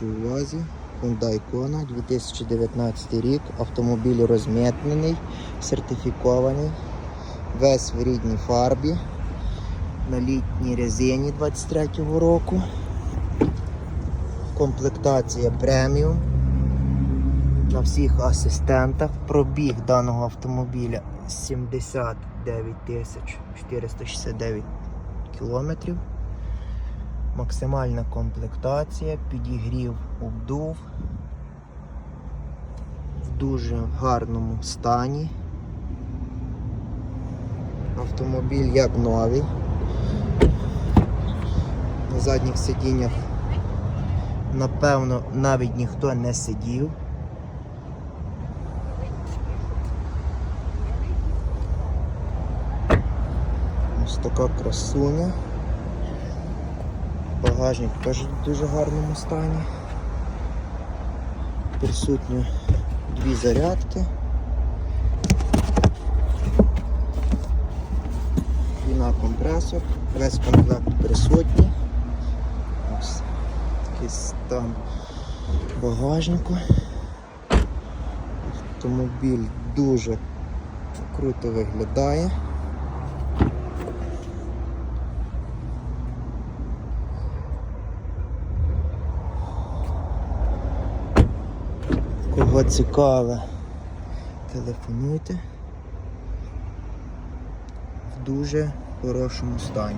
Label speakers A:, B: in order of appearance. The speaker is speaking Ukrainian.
A: Увазі Hyundai Kona 2019 рік. Автомобіль розмитнений, сертифікований, весь в рідній фарбі, на літній резині 23-го року. Комплектація преміум. На всіх асистентах. Пробіг даного автомобіля 79 469 кілометрів. Максимальна комплектація, підігрів, обдув в дуже гарному стані. Автомобіль як новий. На задніх сидіннях, напевно, навіть ніхто не сидів. Ось така красуня. Багажник теж в дуже гарному стані. Присутні дві зарядки. Віна компресор, весь комплект присутній. Ось такий стан багажнику. Автомобіль дуже круто виглядає. Кого цікаве, телефонуйте в дуже хорошому стані.